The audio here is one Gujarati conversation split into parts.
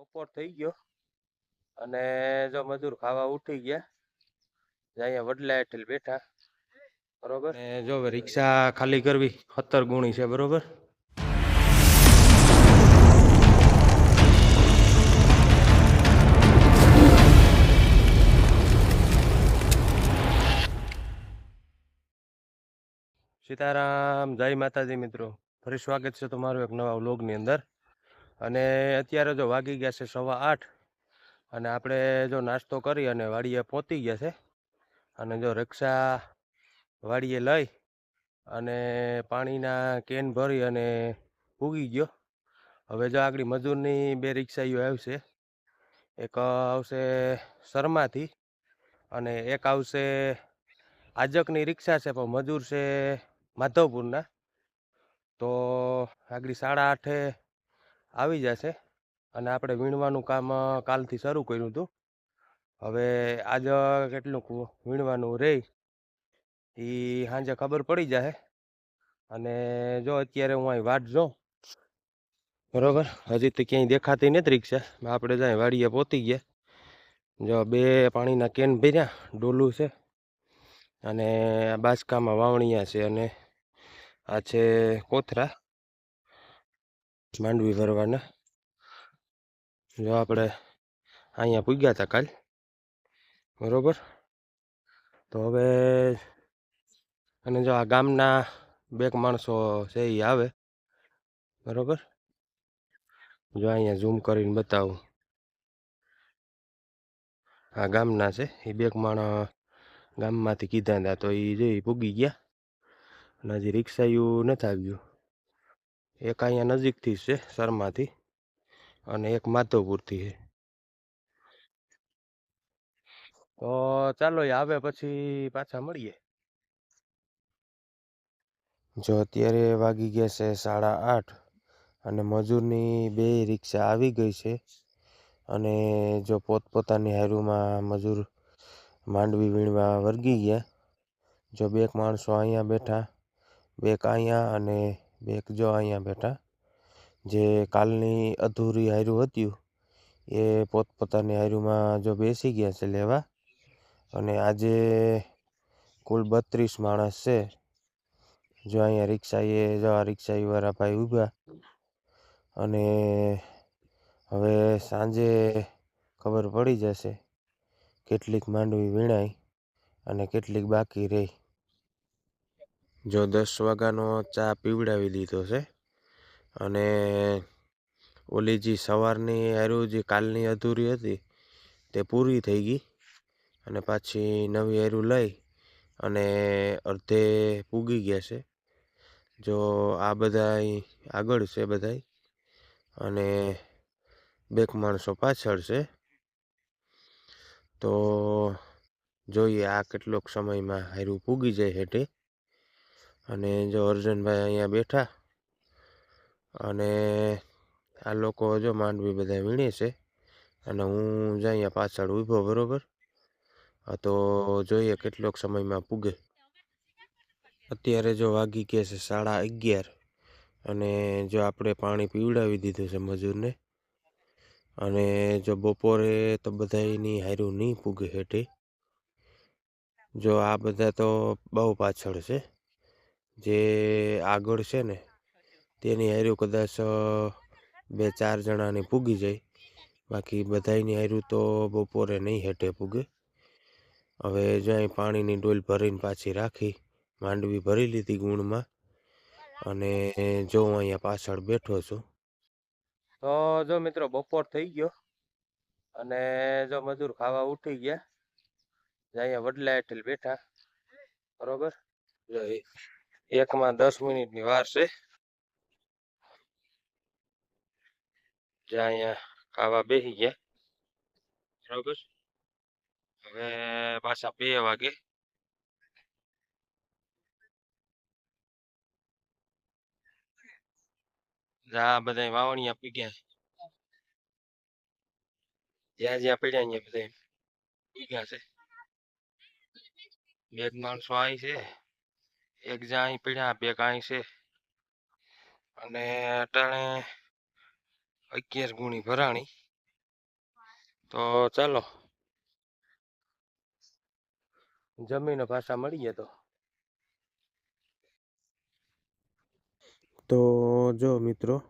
બપોર થઈ ગયો. અને જો મજૂર ખાવા ઉઠી ગયા. અહીંયા વડલા હેઠળ બેઠા. બરોબર? જો રિક્ષા ખાલી કરવી. સત્તર ગુણી છે, બરોબર? સીતારામ, જય માતાજી મિત્રો. ફરી સ્વાગત છે તમારું એક નવા વ્લોગની અંદર. અને અત્યારે જો વાગી ગયા છે સવા આઠ અને આપણે જો નાસ્તો કરી અને વાડીએ પહોંચી ગયા છે અને જો રિક્ષા વાડીએ લઈ અને પાણીના કેન ભરી અને ઉગી ગયો. હવે જો આગળ મજૂરની બે રિક્ષાઈઓ આવશે. એક આવશે શર્માથી અને એક આવશે આજકની રિક્ષા છે પણ મજૂર છે માધવપુરના. તો આગળ સાડા આઠે આવી જશે અને આપણે વીણવાનું કામ કાલથી શરૂ કર્યું હતું. હવે આજ કેટલુંક વીણવાનું રહે એ સાંજે ખબર પડી જાય અને જો અત્યારે હું અહીં વાટ જોઉં, બરોબર? હજી તો ક્યાંય દેખાતી નથી રિક્ષા. આપણે જાય વાડીએ પહોંચી ગયા. જો બે પાણીના કેન ભર્યા, ડોલું છે અને બાસકામાં વાવણીયા છે અને આ છે કોથરા. માંડવી ભરવાના. જો આપણે અહીંયા પૂગ્યા હતા કાલ, બરોબર? તો હવે અને જો આ ગામના બે માણસો છે એ આવે, બરોબર? જો અહીંયા ઝૂમ કરીને બતાવું. આ ગામના છે એ બેક માણસ ગામમાંથી કીધા હતા તો એ જો પૂગી ગયા. અને હજી રિક્ષાયું નથી આવ્યું. એક અહીંયા નજીકથી છે, શર્માથી. અને એક માધવપુરથી છે. તો ચાલો આવે પછી પાછા મળીએ. જો અત્યારે વાગી ગયા છે સાડા આઠ અને મજૂરની બે રિક્ષા આવી ગઈ છે અને જો પોતપોતાની હારુમાં મજૂર માંડવી વીણવા વર્ગી ગયા, જો બે માણસો અહીંયા બેઠા બેક અહીંયા અને બેક જો અહીંયા બેઠા, જે કાલની અધૂરી હાર્યું હતું એ પોતપોતાની હાર્યુંમાં જો બેસી ગયા છે લેવા, અને આજે કુલ બત્રીસ માણસ છે. જો અહીંયા રિક્ષાએ, જો આ રિક્ષાઈ વાળા ભાઈ ઊભા, અને હવે સાંજે ખબર પડી જશે કેટલીક માંડવી વીણાય અને કેટલીક બાકી રહી. જો દસ વાગ્યાનો ચા પીવડાવી દીધો છે અને ઓલી જે સવારની હારું જે કાલની અધૂરી હતી તે પૂરી થઈ ગઈ અને પાછી નવી હારું લઈ અને અડધે પૂગી ગયા છે. જો આ બધાય આગળ છે બધાય અને બેક માણસો પાછળ છે. તો જોઈએ આ કેટલોક સમયમાં હારું પૂગી જાય હેઠે. અને જો અર્જનભાઈ અહીંયા બેઠા અને આ લોકો જો માંડવી બધા વીણે છે અને હું જ અહીંયા પાછળ ઊભો, બરોબર? તો જોઈએ કેટલોક સમયમાં પૂગે. અત્યારે જો વાગી ગયા છે સાડા અગિયાર અને જો આપણે પાણી પીવડાવી દીધું છે મજૂરને અને જો બપોરે તો બધાની હારું નહીં પૂગે હેઠે. જો આ બધા તો બહુ પાછળ છે. જે આગળ છે ને તેની હારું કદાચ બે ચાર જણાની પૂગી જાય. બાકી બધાયની હારું તો બપોરે નહીં હેઠે પૂગે. હવે જો અહીં પાણીની ડોલ ભરીને પાછી રાખી માંડવી ભરી લીધી ગુણમાં અને જો હું અહીંયા પાછળ બેઠો છું. તો જો મિત્રો બપોર થઈ ગયો અને જો મજૂર ખાવા ઉઠી ગયા અહીંયા વડલા હેઠળ બેઠા બરોબર? જો એ એકમાં દસ મિનિટની વાર છે જે અહીંયા ખાવા બેસી ગયા બરોબર હવે પાછા બે વાગે આ બધા વાવણીયા પીડ્યા જ્યાં જ્યાં પીડ્યા અહીંયા બધા પીડ્યા છે બે જ માણસો અહીં છે એક જ્યાં અહીં પીડ્યા, બે કાંઈ છે. અને અટાણે અગિયાર ગુણી ભરાણી. તો ચાલો. જમીને પાછા મળીએ તો. તો જો મિત્રો,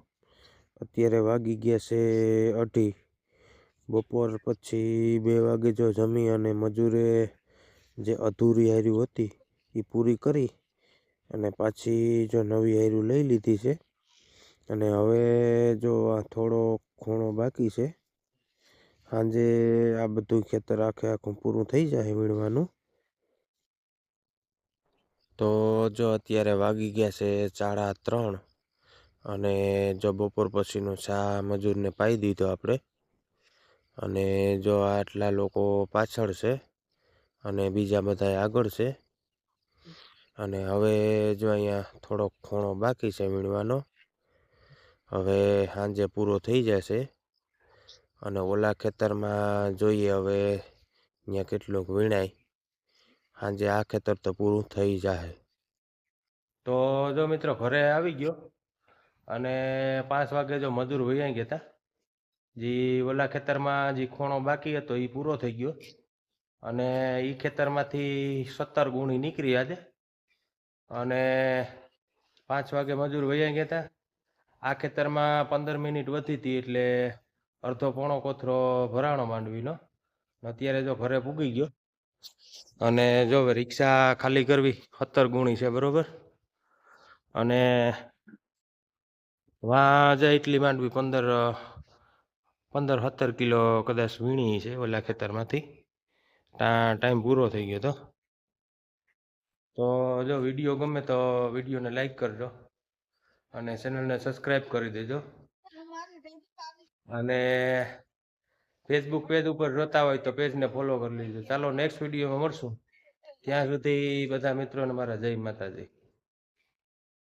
અત્યારે વાગી ગયા છે અઢી. બપોર પછી બે વાગે જો જમી અને મજૂરે જે અધૂરી હાર્યું હતી એ પૂરી કરી. અને પાછી જો નવી આયરું લઈ લીધી છે. અને હવે જો આ થોડો ખૂણો બાકી છે, સાંજે આ બધું ખેતર આખે આખું પૂરું થઈ જાય વીણવાનું. તો જો અત્યારે વાગી ગયા છે સાડા ત્રણ અને જો બપોર પછીનો ચા મજૂરને પાઈ દીધો આપણે. અને જો આટલા લોકો પાછળ છે અને બીજા બધા આગળ છે અને હવે જો અહીંયા થોડોક ખૂણો બાકી છે વીણવાનો, હવે સાંજે પૂરો થઈ જશે. અને ઓલા ખેતરમાં જોઈએ હવે અહીંયા કેટલુંક વીણાય. સાંજે આ ખેતર તો પૂરું થઈ જાય તો જો મિત્રો ઘરે આવી ગયો. અને પાંચ વાગે જો મજૂર વૈયા ગયા હતા જે ઓલા ખેતરમાં જે ખૂણો બાકી હતો એ પૂરો થઈ ગયો. અને એ ખેતરમાંથી સત્તર ગુણી નીકળી આજે. અને પાંચ વાગે મજૂર વૈયા ગયા હતા આ ખેતરમાં પંદર મિનિટ વધી હતી એટલે અડધો પોણો કોથરો ભરાણો માંડવીનો. અત્યારે જો ઘરે પૂગી ગયો. અને જો રિક્ષા ખાલી કરવી, સત્તર ગુણી છે બરોબર. અને વાં જાય એટલી માંડવી પંદર પંદર સત્તર કિલો કદાચ વીણી છે ઓલા ખેતરમાંથી. ટાઈમ પૂરો થઈ ગયો તો. તો જો વીડિયો ગમે તો વિડીયોને લાઈક કરજો અને ચેનલને સબસ્ક્રાઈબ કરી દેજો. અને ફેસબુક પેજ ઉપર જોતા હોય તો પેજને ફોલો કરી લેજો. ચાલો, નેક્સ્ટ વિડીયોમાં મળશું. ત્યાં સુધી બધા મિત્રોને મારા જય માતાજી.